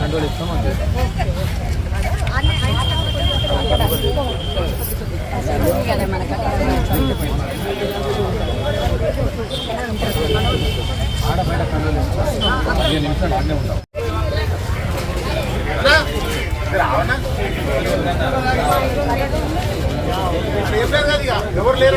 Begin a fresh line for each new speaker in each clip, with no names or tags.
Control ఇస్తాం అంతే ఆడ బయట కంట్రోల్ ఇస్తాం. పదిహేను నిమిషాలు ఆడనే ఉంటాం.
ఎవరు లేరు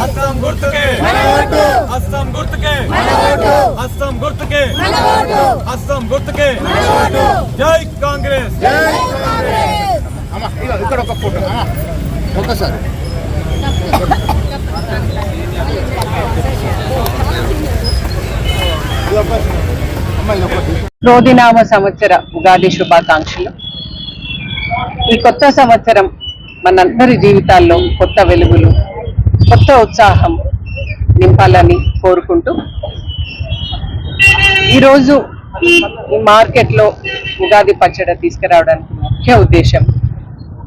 హస్తం గుర్తుకే. హస్తం గుర్తుకే. హస్తం గుర్తుకే. హస్తం గుర్తుకే. జై కాంగ్రెస్.
ఇక్కడ ఒక ఫోటో. ఒకసారి
క్రోధినామ సంవత్సర ఉగాది శుభాకాంక్షలు. ఈ కొత్త సంవత్సరం మనందరి జీవితాల్లో కొత్త వెలుగులు కొత్త ఉత్సాహం నింపాలని కోరుకుంటూ ఈరోజు ఈ మార్కెట్లో ఉగాది పచ్చడి తీసుకురావడానికి ముఖ్య ఉద్దేశం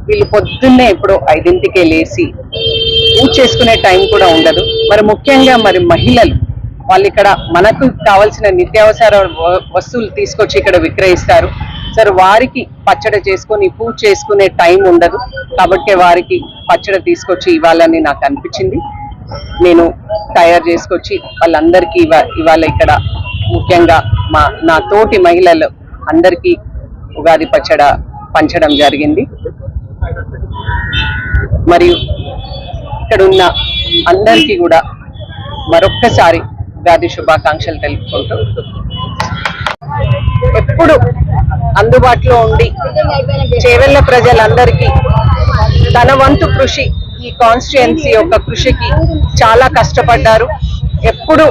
వీళ్ళు పొద్దున్నే ఎప్పుడో ఐదింటికే లేచి పూజ చేసుకునే టైం కూడా ఉండదు. మరి ముఖ్యంగా మరి మహిళలు వాళ్ళు ఇక్కడ మనకు కావాల్సిన నిత్యావసర వస్తువులు తీసుకొచ్చి ఇక్కడ విక్రయిస్తారు. సరే వారికి పచ్చడి చేసుకొని పూజ చేసుకునే టైం ఉండదు. కాబట్టి వారికి పచ్చడి తీసుకొచ్చి ఇవ్వాలని నాకు అనిపించింది. నేను తయారు చేసుకొచ్చి వాళ్ళందరికీ ఇవా- ఇవాళ ఇక్కడ ముఖ్యంగా మా నా తోటి మహిళలు అందరికీ ఉగాది పచ్చడ పంచడం జరిగింది. మరియు ఇక్కడ ఉన్న అందరికీ కూడా మరొక్కసారి ఉగాది శుభాకాంక్షలు తెలుపుకుంటూ ఎప్పుడు అందుబాటులో ఉండి చేవెళ్ళ ప్రజలందరికీ తన వంతు కృషి ఈ కాన్స్టిట్యుయెన్సీ యొక్క కృషికి చాలా కష్టపడ్డారు. ఎప్పుడు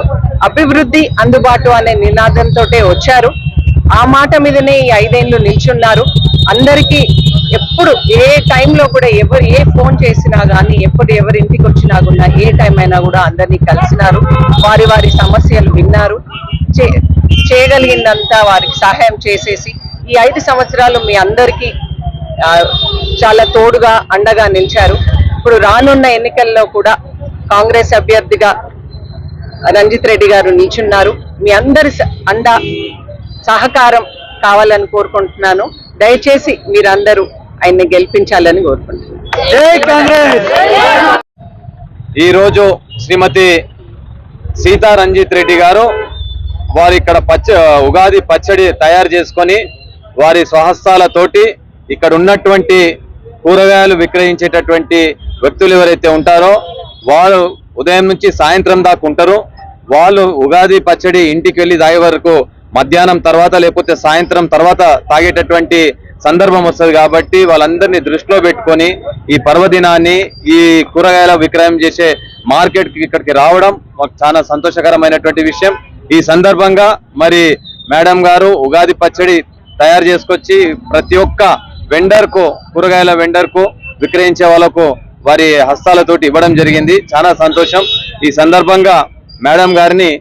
అభివృద్ధి అందుబాటు అనే నినాదంతో వచ్చారు. ఆ మాట మీదనే ఈ ఐదేళ్ళు నిల్చున్నారు. అందరికీ ఎప్పుడు ఏ టైంలో కూడా ఎవరు ఏ ఫోన్ చేసినా కానీ ఎప్పుడు ఎవరి ఇంటికి వచ్చినా కూడా ఏ టైం అయినా కూడా అందరినీ కలిసినారు. వారి వారి సమస్యలు విన్నారు. చే- చేయగలిగిందంతా వారికి సహాయం చేసేసి ఈ ఐదు సంవత్సరాలు మీ అందరికీ చాలా తోడుగా అండగా నిలిచారు. ఇప్పుడు రానున్న ఎన్నికల్లో కూడా కాంగ్రెస్ అభ్యర్థిగా రంజిత్ రెడ్డి గారు నిల్చున్నారు. మీ అందరి అండ సహకారం కావాలని కోరుకుంటున్నాను. దయచేసి మీరందరూ ఆయన్ని గెలిపించాలని కోరుకుంటున్నాను.
జై కాంగ్రెస్! ఈ రోజు శ్రీమతి సీతా రంజిత్ రెడ్డి గారు వారు ఇక్కడ పచ్చ ఉగాది పచ్చడి తయారు చేసుకొని వారి స్వహస్తాలతోటి ఇక్కడ ఉన్నటువంటి కూరగాయలు విక్రయించేటటువంటి వ్యక్తులు ఎవరైతే ఉంటారో వాళ్ళు ఉదయం నుంచి సాయంత్రం దాకా ఉంటారు. వాళ్ళు ఉగాది పచ్చడి ఇంటికి వెళ్ళి తాగే వరకు మధ్యాహ్నం తర్వాత లేకపోతే సాయంత్రం తర్వాత తాగేటటువంటి సందర్భం వస్తుంది కాబట్టి వాళ్ళందరినీ దృష్టిలో పెట్టుకొని ఈ పర్వదినాన్ని ఈ కూరగాయల విక్రయం చేసే మార్కెట్కి ఇక్కడికి రావడం మాకు చాలా సంతోషకరమైనటువంటి విషయం. ఈ సందర్భంగా మరి మేడం గారు ఉగాది పచ్చడి తయారు చేసుకొచ్చి ప్రతి ఒక్క వెండర్కు కూరగాయల వెండర్కు విక్రయించే వాళ్ళకు వారి హస్తాలతోటి ఇవ్వడం జరిగింది. చాలా సంతోషం. ఈ సందర్భంగా మేడం గారిని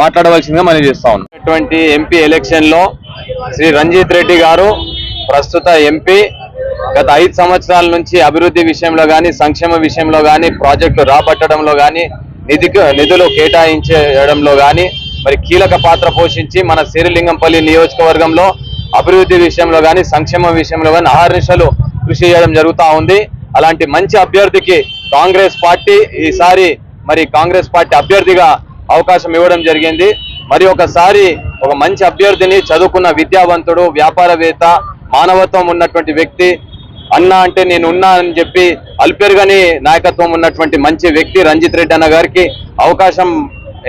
మాట్లాడవలసిందిగా మనం చేస్తా ఉన్నాం. ఎంపీ ఎలక్షన్లో శ్రీ రంజిత్ రెడ్డి గారు ప్రస్తుత ఎంపీ గత ఐదు సంవత్సరాల నుంచి అభివృద్ధి విషయంలో కానీ సంక్షేమ విషయంలో కానీ ప్రాజెక్టు రాబట్టడంలో కానీ నిధికి నిధులు కేటాయించడంలో కానీ మరి కీలక పాత్ర పోషించి మన శ్రీలింగంపల్లి నియోజకవర్గంలో అభివృద్ధి విషయంలో కానీ సంక్షేమ విషయంలో కానీ ఆహర్నిశలు కృషి చేయడం జరుగుతూ ఉంది. అలాంటి మంచి అభ్యర్థికి కాంగ్రెస్ పార్టీ ఈసారి మరి కాంగ్రెస్ పార్టీ అభ్యర్థిగా అవకాశం ఇవ్వడం జరిగింది. మరి ఒకసారి ఒక మంచి అభ్యర్థిని చదువుకున్న విద్యావంతుడు వ్యాపారవేత్త మానవత్వం ఉన్నటువంటి వ్యక్తి అన్న అంటే నేను ఉన్నా అని చెప్పి అల్పేరుగాని నాయకత్వం ఉన్నటువంటి మంచి వ్యక్తి రంజిత్ రెడ్డి అన్న గారికి అవకాశం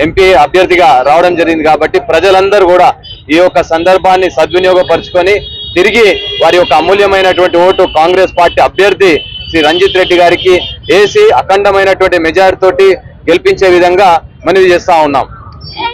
ఎంపీ అభ్యర్థిగా రావడం జరిగింది కాబట్టి ప్రజలందరూ కూడా ఈ యొక్క సందర్భాన్ని సద్వినియోగపరుచుకొని తిరిగి వారి యొక్క అమూల్యమైనటువంటి ఓటు కాంగ్రెస్ పార్టీ అభ్యర్థి శ్రీ రంజిత్ రెడ్డి గారికి వేసి అఖండమైనటువంటి మెజారిటీ తోటి గెలిపించే విధంగా మనవి చేస్తా ఉన్నాం.